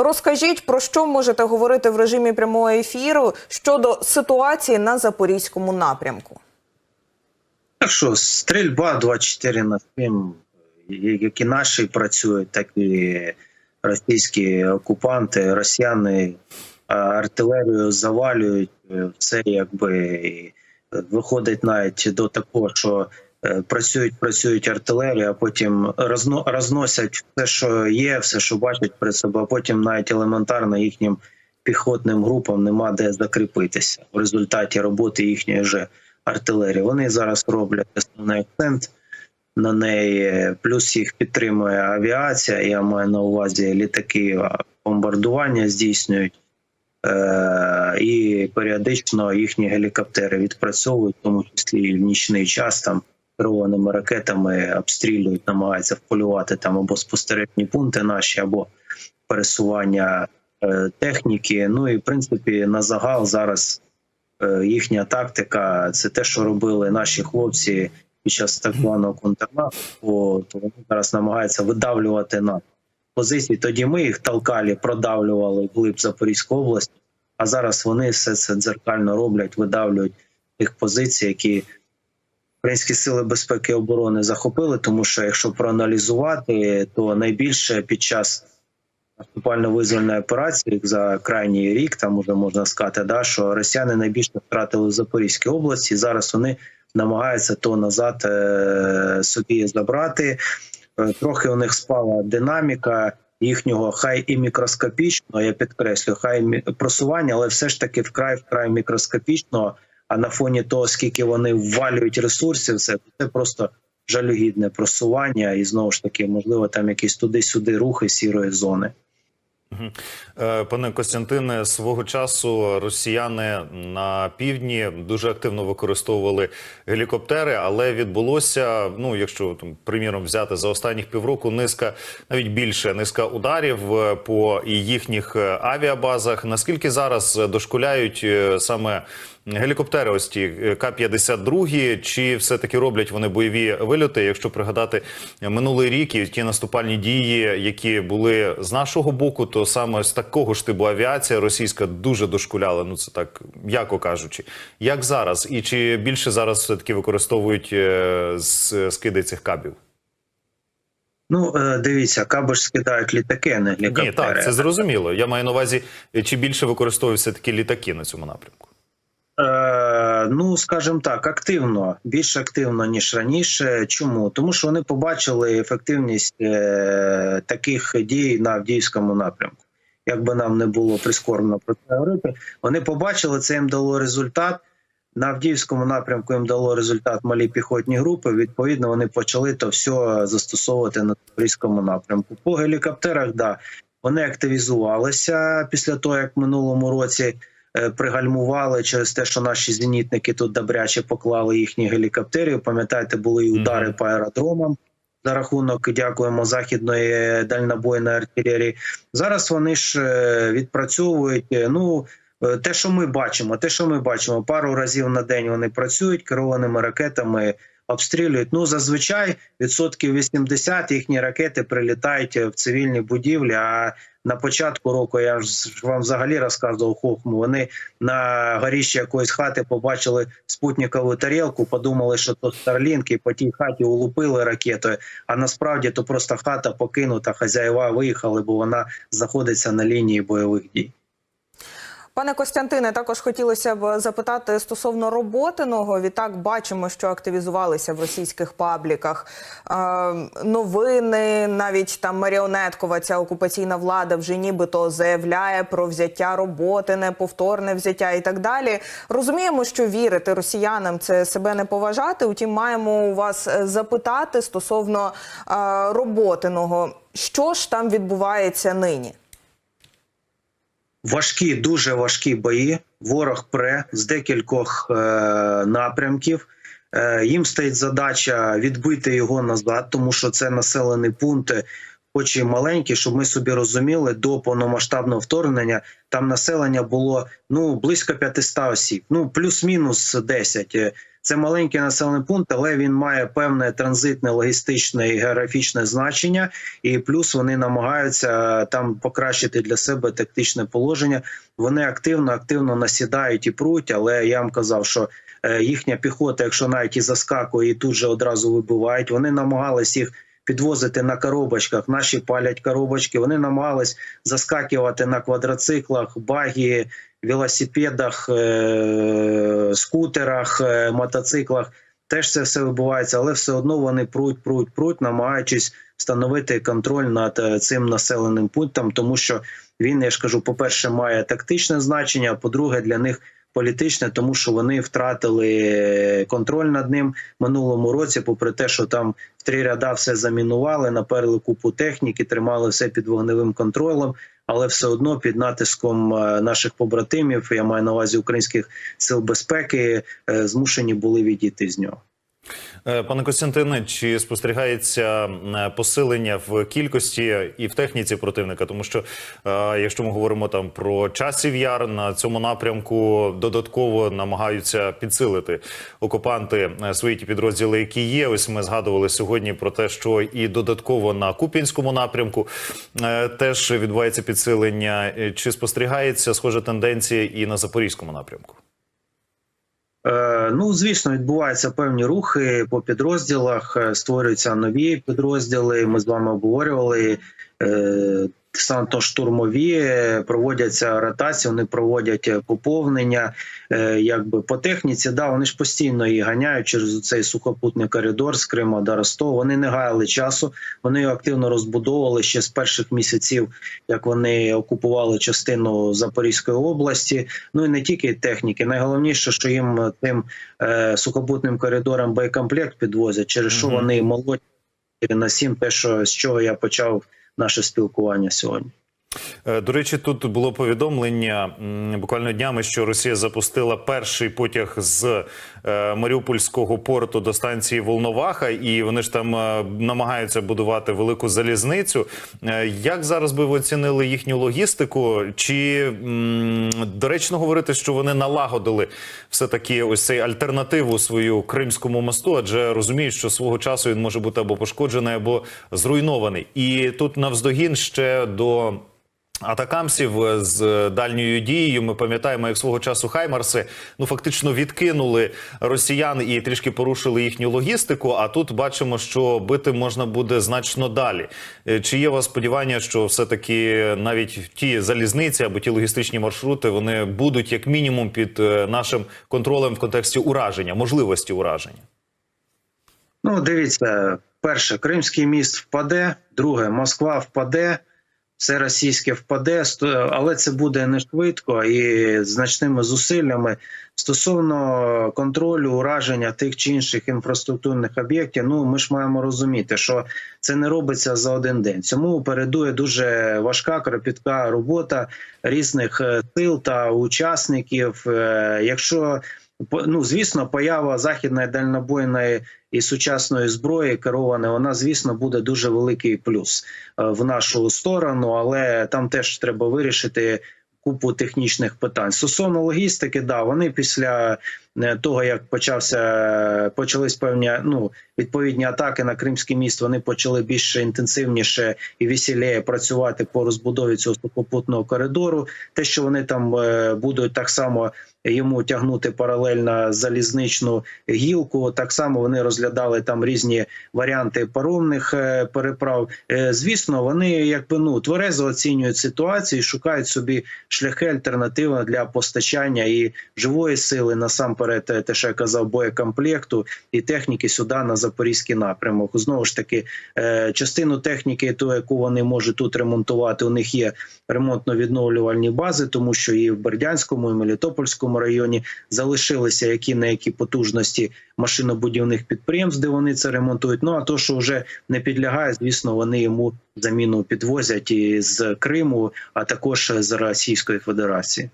Розкажіть про що можете говорити в режимі прямого ефіру щодо ситуації на запорізькому напрямку. Так що стрільба 24 на 7, які наші працюють, так і російські окупанти, росіяни артилерію завалюють. Це якби виходить навіть до такого, що працюють, працюють артилерія, а потім розно, розносять все, що є, все, що бачать при собі, а потім навіть елементарно їхнім піхотним групам нема де закріпитися в результаті роботи їхньої же артилерії. Вони зараз роблять основний акцент на неї, плюс їх підтримує авіація. Я маю на увазі літаки бомбардування здійснюють. Е, і періодично їхні гелікоптери відпрацьовують, в тому числі і в нічний час там керованими ракетами обстрілюють, намагаються вполювати там або спостережні пункти наші, або пересування е, техніки. Ну і в принципі на загал зараз е, їхня тактика це те, що робили наші хлопці під час так званого контрнаступу, то вони зараз намагаються видавлювати на позиції. Тоді ми їх толкали, продавлювали вглиб Запорізької області, а зараз вони все це дзеркально роблять, видавлюють тих позицій, які українські сили безпеки і оборони захопили. Тому що якщо проаналізувати, то найбільше під час наступально-визвольної операції за крайній рік, там уже можна сказати, да, що росіяни найбільше втратили в Запорізькій області. Зараз вони намагаються то назад е, собі забрати. Е, Трохи у них спала динаміка їхнього хай і мікроскопічного, я підкреслю, хай просування, але все ж таки вкрай вкрай мікроскопічного. А на фоні того, скільки вони ввалюють ресурсів, це, це просто жалюгідне просування, і знову ж таки, можливо, там якісь туди-сюди рухи сірої зони. Е, Пане Костянтине, свого часу росіяни на півдні дуже активно використовували гелікоптери, але відбулося, ну якщо там, приміром взяти за останніх півроку, низка навіть більше низка ударів е, по їхніх е, авіабазах. Наскільки зараз дошкуляють саме гелікоптери, ось ті е, К-52, чи все таки роблять вони бойові вильоти? Якщо пригадати минулий рік і ті наступальні дії, які були з нашого боку, то саме з такого ж типу авіація російська дуже дошкуляла. Ну це так м'яко кажучи. Як зараз, і чи більше зараз все таки використовують е, скиди цих кабів? Ну, е, дивіться, каби ж скидають літаки, а не гелікоптери. Ні, так це зрозуміло. Я маю на увазі, е, чи більше використовують все таки літаки на цьому напрямку. Е, ну, скажімо так, активно, більш активно ніж раніше. Чому? Тому що вони побачили ефективність е, таких дій на Авдіївському напрямку. Як би нам не було прискорбно про це говорити, вони побачили це їм дало результат. На Авдіївському напрямку їм дало результат малі піхотні групи. Відповідно, вони почали то все застосовувати на Запорізькому напрямку. По гелікоптерах, да, вони активізувалися після того, як в минулому році пригальмували через те, що наші зенітники тут добряче поклали їхні гелікоптери. Пам'ятаєте, були і удари Мгм. по аеродромам за рахунок, дякуємо західної дальнобойної артилерії. Зараз вони ж е, відпрацьовують. е, Ну е, те, що ми бачимо, те, що ми бачимо, пару разів на день вони працюють керованими ракетами. Обстрілюють. Ну зазвичай відсотків 80 їхні ракети прилітають в цивільні будівлі. А на початку року я ж вам взагалі розказував хохму. Вони на горіщі якоїсь хати побачили спутникову тарілку, подумали, що то старлінки по тій хаті улупили ракетою. А насправді то просто хата покинута, Хазяєва виїхали, бо вона знаходиться на лінії бойових дій. Пане Костянтине, також хотілося б запитати стосовно роботиного. Відтак бачимо, що активізувалися в російських пабліках е, новини. Навіть там маріонеткова ця окупаційна влада вже нібито заявляє про взяття роботине, повторне взяття і так далі. Розуміємо, що вірити росіянам це себе не поважати. Утім, маємо у вас е, запитати стосовно е, роботиного, що ж там відбувається нині. Важкі, дуже важкі бої. Ворог пре з декількох е, напрямків. Е, їм стоїть задача відбити його назад, тому що це населений пункт, хоч і маленький, щоб ми собі розуміли, до повномасштабного вторгнення там населення було ну близько 500 осіб, ну плюс-мінус 10. Е, Це маленький населений пункт, але він має певне транзитне, логістичне і географічне значення. І плюс вони намагаються там покращити для себе тактичне положення. Вони активно, активно насідають і пруть. Але я вам казав, що е, їхня піхота, якщо навіть і заскакує, і тут же одразу вибивають. Вони намагались їх підвозити на коробочках. Наші палять коробочки. Вони намагались заскакувати на квадроциклах, багі, велосипедах, е- скутерах, е- мотоциклах. Теж це все відбувається, але все одно вони пруть, пруть, пруть, намагаючись встановити контроль над е, цим населеним пунктом, тому що він, я ж кажу, по-перше, має тактичне значення, а по-друге, для них політичне, тому що вони втратили контроль над ним минулому році, попри те, що там в три ряда все замінували, наперли купу техніки, тримали все під вогневим контролем. Але все одно під натиском е, наших побратимів, я маю на увазі українських сил безпеки, е, змушені були відійти з нього. Е, Пане Костянтине, чи спостерігається е, посилення в кількості і в техніці противника? Тому що, е, якщо ми говоримо там про часів яр на цьому напрямку, додатково намагаються підсилити окупанти свої ті підрозділи, які є. Ось ми згадували сьогодні про те, що і додатково на Куп'янському напрямку теж відбувається підсилення. Чи спостерігається схожа тенденція і на запорізькому напрямку? Ну, звісно, відбуваються певні рухи по підрозділах, е, створюються нові підрозділи. Ми з вами обговорювали е, десантно-штурмові, е, проводяться ротації, вони проводять е, поповнення. Е, Якби по техніці, да, вони ж постійно її ганяють через цей сухопутний коридор з Крима до Ростова. Вони не гаяли часу, вони активно розбудовували ще з перших місяців, як вони окупували частину Запорізької області. Ну і не тільки техніки. Найголовніше, що їм тим е, сухопутним коридором боєкомплект підвозять, через що Мгм. вони молодь на 7, те, що з чого я почав наше спілкування сьогодні. Е, До речі, тут було повідомлення буквально днями, що Росія запустила перший потяг з е, Маріупольського порту до станції Волноваха, і вони ж там е, намагаються будувати велику залізницю. Як зараз би ви оцінили їхню логістику? Чи доречно говорити, що вони налагодили все таки ось цей альтернативу свою Кримському мосту? Адже розуміють, що свого часу він може бути або пошкоджений, або зруйнований. І тут навздогін ще до. Атакамсів з дальньою дією. Ми пам'ятаємо, як свого часу Хаймарси ну фактично відкинули росіян і трішки порушили їхню логістику. А тут бачимо, що бити можна буде значно далі. Е, Чи є у вас сподівання, що все таки навіть ті залізниці або ті логістичні маршрути вони будуть як мінімум під е, нашим контролем в контексті ураження, можливості ураження? Ну, дивіться, перше, Кримський міст впаде, друге, Москва впаде, все російське впаде, але це буде не швидко і значними зусиллями. Стосовно контролю ураження тих чи інших інфраструктурних об'єктів, ну ми ж маємо розуміти, що це не робиться за один день. Цьому передує дуже важка кропітка робота різних е, сил та учасників. Е, Якщо ну звісно, поява західної дальнобойної і сучасної зброї керованої, вона звісно буде дуже великий плюс е, в нашу сторону, але там теж треба вирішити купу технічних питань. Стосовно логістики, да, вони після е, того, як почався почались певні ну відповідні атаки на Кримський міст, вони почали більш інтенсивніше і веселіє працювати по розбудові цього сухопутного коридору. Те, що вони там е, будуть так само йому тягнути паралельно залізничну гілку. Так само вони розглядали там різні варіанти паромних е, переправ. Е, Звісно, вони якби ну тверезо оцінюють ситуацію, шукають собі шляхи альтернативи для постачання і живої сили насамперед, е, те, що я казав, боєкомплекту і техніки сюди на запорізький напрямок. Знову ж таки, частину техніки, ту, яку вони можуть тут ремонтувати, у них є ремонтно-відновлювальні бази, тому що і в Бердянському, і Мелітопольському районі залишилися які на які потужності машинобудівних підприємств, де вони це ремонтують. Ну а то, що вже не підлягає, звісно, вони йому заміну підвозять і з Криму, а також з Російської Федерації.